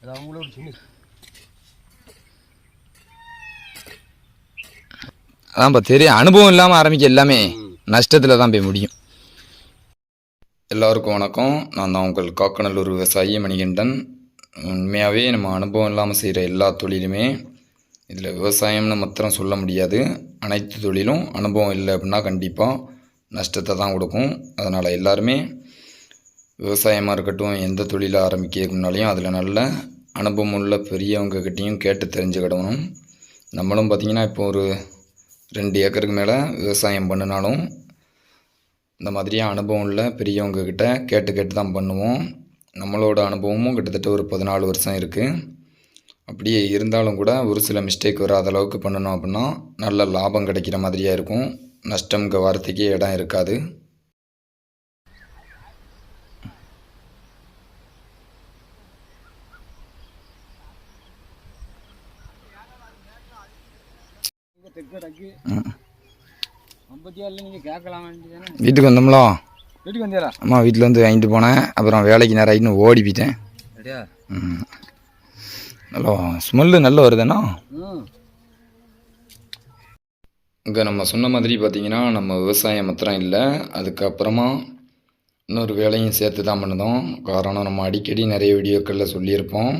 அது அவங்களோட சின்ன அதான்ப்பா தெரியும். அனுபவம் இல்லாமல் ஆரம்பிக்க எல்லாமே நஷ்டத்தில் தான் போய் முடியும். எல்லாருக்கும் வணக்கம். நான் தான் உங்கள் காக்கநல்லூர் விவசாயி மணிகண்டன். உண்மையாகவே நம்ம அனுபவம் இல்லாமல் செய்கிற எல்லா தொழிலுமே இதில் விவசாயம்னு மாத்திரம் சொல்ல முடியாது. அனைத்து தொழிலும் அனுபவம் இல்லை அப்படின்னா கண்டிப்பாக நஷ்டத்தை தான் கொடுக்கும். அதனால் எல்லாருமே விவசாயமாக இருக்கட்டும் எந்த தொழிலை ஆரம்பிக்கிறதுக்கு முன்னாலையும் அதில் நல்ல அனுபவம் உள்ள பெரியவங்கக்கிட்டேயும் கேட்டு தெரிஞ்சுக்கிடணும். நம்மளும் பார்த்திங்கன்னா இப்போ ஒரு ரெண்டு ஏக்கருக்கு மேலே விவசாயம் பண்ணினாலும் இந்த மாதிரியே அனுபவம் உள்ள பெரியவங்கக்கிட்ட கேட்டு கேட்டு தான் பண்ணுவோம். நம்மளோட அனுபவமும் கிட்டத்தட்ட ஒரு பதினாலு வருஷம் இருக்குது அப்படியே இருந்தாலும் கூட ஒரு சில மிஸ்டேக் வராத அளவுக்கு பண்ணணும் அப்படின்னா நல்ல லாபம் கிடைக்கிற மாதிரியாக இருக்கும். நஷ்டம்ங்க வாரத்துக்கே இடம் இருக்காது. வீட்டுக்கு வந்தோம்லோ? வீட்டுக்கு அம்மா வீட்டில் வந்து வாங்கிட்டு போனேன். அப்புறம் வேலைக்கு நேரம் ஆகிட்டு ஓடி போயிட்டேன். நல்லா ஸ்மெல்லு நல்லா வருதுண்ணா. இங்கே நம்ம சொன்ன மாதிரி பார்த்தீங்கன்னா நம்ம விவசாயம் மாத்திரம் இல்லை. அதுக்கப்புறமா இன்னொரு வேலையும் சேர்த்து தான் பண்ணுதோம் காரணம் நம்ம அடிக்கடி நிறைய வீடியோக்களில் சொல்லியிருப்போம்.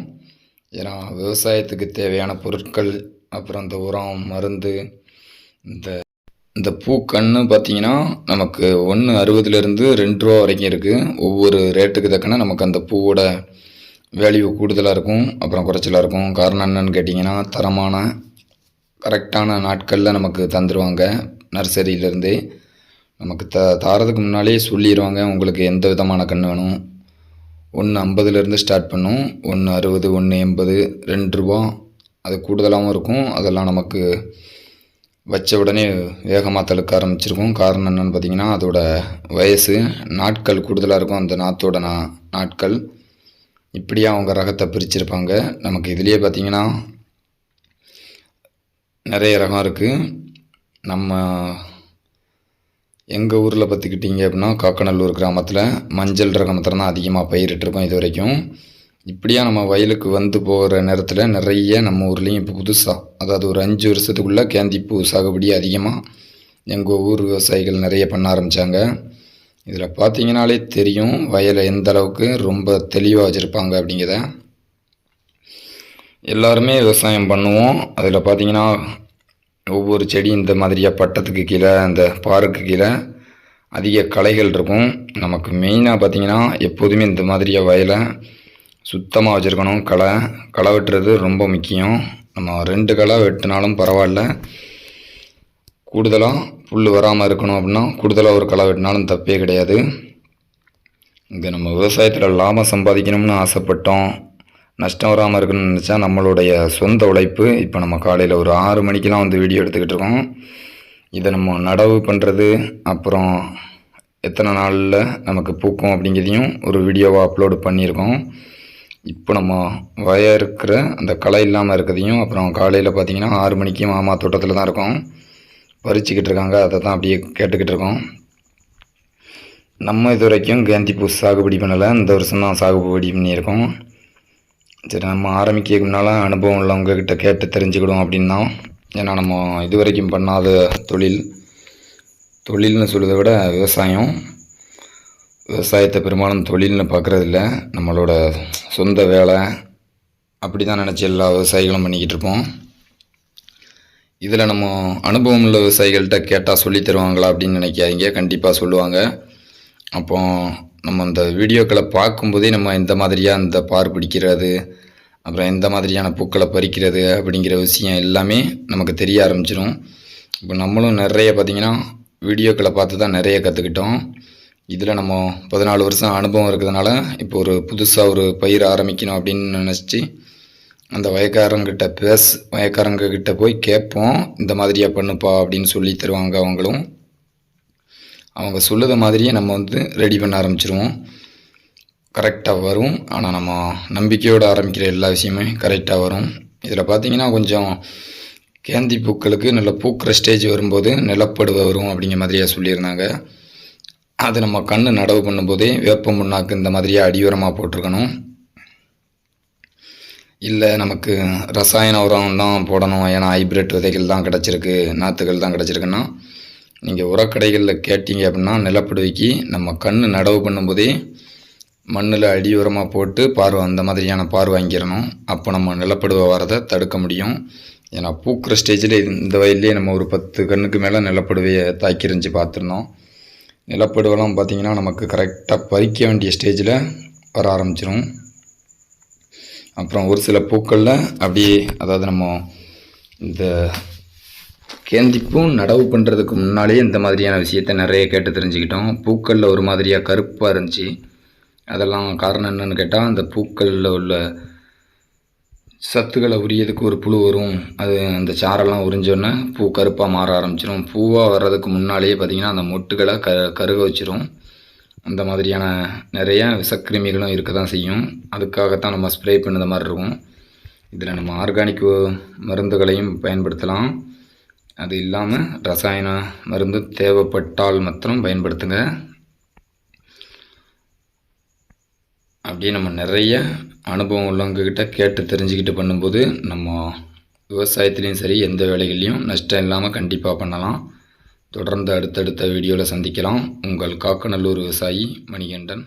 ஏன்னா விவசாயத்துக்கு தேவையான பொருட்கள் அப்புறம் இந்த உரம் மருந்து இந்த இந்த பூக்கன்று பார்த்தீங்கன்னா நமக்கு ஒன்று அறுபதுலேருந்து ரெண்டு ரூபா வரைக்கும் இருக்குது ஒவ்வொரு ரேட்டுக்கு தக்கன நமக்கு அந்த பூவோட வேல்யூ கூடுதலாக இருக்கும். அப்புறம் குறைச்சலாக இருக்கும். காரணம் என்னன்னு கேட்டிங்கன்னா தரமான கரெக்டான நாட்களில் நமக்கு தந்துடுவாங்க நர்சரியிலேருந்தே நமக்கு த தாரதுக்கு முன்னாலே சொல்லிடுவாங்க உங்களுக்கு எந்த விதமான கன்று வேணும்? ஒன்று ஐம்பதுலேருந்து ஸ்டார்ட் பண்ணும். ஒன்று அறுபது ஒன்று எண்பது ரெண்டு ரூபா அது கூடுதலாகவும் இருக்கும். அதெல்லாம் நமக்கு வச்ச உடனே வேகமாக தழுக்க ஆரம்பிச்சிருக்கும். காரணம் என்னென்னு பார்த்தீங்கன்னா அதோட வயசு நாட்கள் கூடுதலாக இருக்கும். அந்த நாற்றோட நா நாட்கள். இப்படியே அவங்க ரகத்தை பிரிச்சிருப்பாங்க. நமக்கு இதுலேயே பார்த்தீங்கன்னா நிறைய ரகம் இருக்குது நம்ம எங்கள் ஊரில் பார்த்துக்கிட்டிங்க அப்படின்னா காக்கநல்லூர் கிராமத்தில் மஞ்சள் ரகம் மாத்திரம் தான் அதிகமாக பயிரிட்டிருக்கோம் இது வரைக்கும் இப்படியா நம்ம வயலுக்கு வந்து போகிற நேரத்தில் நிறைய நம்ம ஊர்லேயும் இப்போ புதுசாக அதாவது ஒரு அஞ்சு வருஷத்துக்குள்ளே கேந்திப்பூ சாகுபடி அதிகமாக எங்கள் ஊர் விவசாயிகள் நிறைய பண்ண ஆரம்பித்தாங்க இதில் பார்த்தீங்கனாலே தெரியும் வயலை எந்த அளவுக்கு ரொம்ப தெளிவாக வச்சுருப்பாங்க அப்படிங்கிறத. எல்லாருமே விவசாயம் பண்ணுவோம். அதில் பார்த்தீங்கன்னா ஒவ்வொரு செடி இந்த மாதிரியாக பட்டத்துக்கு கீழே அந்த பாருக்கு கீழே அதிக களைகள் இருக்கும். நமக்கு மெயினாக பார்த்தீங்கன்னா எப்போதுமே இந்த மாதிரியாக வயலை சுத்தமாக வச்சுருக்கணும். களை களை வெட்டுறது ரொம்ப முக்கியம். நம்ம ரெண்டு களை வெட்டினாலும் பரவாயில்ல. கூடுதலாக புல் வராமல் இருக்கணும் அப்படின்னா கூடுதலாக ஒரு களை வெட்டினாலும் தப்பே கிடையாது. இங்கே நம்ம விவசாயத்தில் லாபம் சம்பாதிக்கணும்னு ஆசைப்பட்டோம். நஷ்டம் வராமல் இருக்கணும்னு நினச்சா நம்மளுடைய சொந்த உழைப்பு. இப்போ நம்ம காலையில் ஒரு ஆறு மணிக்கெலாம் வந்து வீடியோ எடுத்துக்கிட்டு இருக்கோம். இதை நம்ம நடவு பண்ணுறது அப்புறம் எத்தனை நாளில் நமக்கு பூக்கும் அப்படிங்கிறதையும் ஒரு வீடியோவாக அப்லோடு பண்ணியிருக்கோம். இப்போ நம்ம வய இருக்கிற அந்த களை இல்லாமல் இருக்கிறதையும் அப்புறம் காலையில் பார்த்தீங்கன்னா ஆறு மணிக்கு மாமா தோட்டத்தில் தான் இருக்கோம். பறிச்சுக்கிட்டு இருக்காங்க. அதை தான் அப்படியே கேட்டுக்கிட்டு இருக்கோம். நம்ம இது வரைக்கும் கேந்திப்பூ சாகுபடி பண்ணலை. இந்த வருஷம் தான் சாகுபடி பண்ணியிருக்கோம். சரி நம்ம ஆரம்பிக்கிறதுக்கு முன்னால் அனுபவம் உள்ளவங்கக்கிட்ட கேட்டு தெரிஞ்சுக்கிடுவோம் அப்படின்னா ஏன்னா நம்ம இது வரைக்கும் பண்ணாத தொழில். தொழில்னு சொல்கிறத விட விவசாயம். விவசாயத்தை பெரும்பாலும் தொழில்னு பார்க்குறதில்ல. நம்மளோட சொந்த வேலை அப்படி தான் நினச்சி எல்லா விவசாயிகளும் பண்ணிக்கிட்டு இருப்போம். இதில் நம்ம அனுபவம் உள்ள விவசாயிகள்கிட்ட கேட்டால் சொல்லித் தருவாங்களா அப்படின்னு நினைக்காதீங்க. கண்டிப்பாக சொல்லுவாங்க. அப்போ நம்ம இந்த வீடியோக்களை பார்க்கும்போதே நம்ம இந்த மாதிரியாக இந்த பார் பிடிக்கிறது அப்புறம் எந்த மாதிரியான பூக்களை பறிக்கிறது அப்படிங்கிற விஷயம் எல்லாமே நமக்கு தெரிய ஆரம்பிச்சிடும் இப்போ நம்மளும் நிறைய பார்த்திங்கன்னா வீடியோக்களை பார்த்து தான் நிறைய கற்றுக்கிட்டோம் இதில் நம்ம பதினாலு வருஷம் அனுபவம் இருக்கிறதுனால இப்போ ஒரு புதுசாக ஒரு பயிர் ஆரம்பிக்கணும் அப்படின்னு நினச்சி அந்த வயக்காரங்கிட்ட பேஸ் வயக்காரங்கக்கிட்ட போய் கேட்போம் இந்த மாதிரியா பண்ணுப்பா அப்படின்னு சொல்லி தருவாங்க அவங்களும். அவங்க சொல்லுத மாதிரியே நம்ம வந்து ரெடி பண்ண ஆரம்பிச்சிருவோம். கரெக்டாக வரும். ஆனால் நம்ம நம்பிக்கையோடு ஆரம்பிக்கிற எல்லா விஷயமே கரெக்டாக வரும். இதில் பார்த்தீங்கன்னா கொஞ்சம் கேந்தி பூக்களுக்கு நல்ல பூக்கிற ஸ்டேஜ் வரும்போது நிலப்படுவை வரும் அப்படிங்கிற மாதிரியாக சொல்லியிருந்தாங்க. அது நம்ம கண்ணு நடவு பண்ணும்போதே வேப்ப முன்னாக்கு இந்த மாதிரியே அடியோரமாக போட்டிருக்கணும். இல்லை நமக்கு ரசாயன உரம் தான் போடணும். ஏன்னா ஹைப்ரிட் விதைகள் தான் கிடச்சிருக்கு நாற்றுகள் தான் கிடச்சிருக்குன்னா நீங்கள் உரக்கடைகளில் கேட்டீங்க அப்படின்னா நிலப்படுவைக்கு நம்ம கண் நடவு பண்ணும்போதே மண்ணில் அடி உரமாக போட்டு பார்வை அந்த மாதிரியான பார் வாங்கிடணும். அப்போ நம்ம நிலப்படுவை வரதை தடுக்க முடியும். ஏன்னா பூக்கிற ஸ்டேஜில் இந்த வயல்லே நம்ம ஒரு பத்து கண்ணுக்கு மேலே நிலப்படுவையை தாக்கிரிஞ்சு பார்த்துருந்தோம். நிலப்படுவெல்லாம் பார்த்திங்கன்னா நமக்கு கரெக்டாக பறிக்க வேண்டிய ஸ்டேஜில் வர ஆரம்பிச்சிடும் அப்புறம் ஒரு சில பூக்களில் அப்படியே அதாவது நம்ம இந்த கேந்திப்பும் நடவு பண்ணுறதுக்கு முன்னாலே இந்த மாதிரியான விஷயத்த நிறைய கேட்டு தெரிஞ்சுக்கிட்டோம். பூக்களில் ஒரு மாதிரியாக கருப்பாக இருந்துச்சு. அதெல்லாம் காரணம் என்னென்னு கேட்டால் அந்த பூக்களில் உள்ள சத்துக்களை உரியதுக்கு ஒரு புழு வரும். அது அந்த சாரெல்லாம் உறிஞ்சோன்னே பூ கருப்பாக மாற ஆரம்பிச்சிடும் பூவாக வர்றதுக்கு முன்னாலேயே பார்த்திங்கன்னா அந்த மொட்டுகளை க கருக வச்சிரும். அந்த மாதிரியான நிறைய விஷக்கிருமிகளும் இருக்க தான் செய்யும். அதுக்காகத்தான் நம்ம ஸ்ப்ரே பண்ணுற மாதிரி இருக்கும். இதில் நம்ம ஆர்கானிக் மருந்துகளையும் பயன்படுத்தலாம். அது இல்லாமல் ரசாயன மருந்து தேவைப்பட்டால் மாத்திரம் பயன்படுத்துங்க. அப்படியே நம்ம நிறைய அனுபவம் உள்ளவங்கக்கிட்ட கேட்டு தெரிஞ்சுக்கிட்டு பண்ணும்போது நம்ம விவசாயத்துலேயும் சரி எந்த வேலைகள்லையும் நஷ்டம் இல்லாமல் கண்டிப்பாக பண்ணலாம். தொடர்ந்து அடுத்தடுத்த வீடியோவில் சந்திக்கலாம். உங்கள் காக்கநல்லூர் விவசாயி மணிகண்டன்.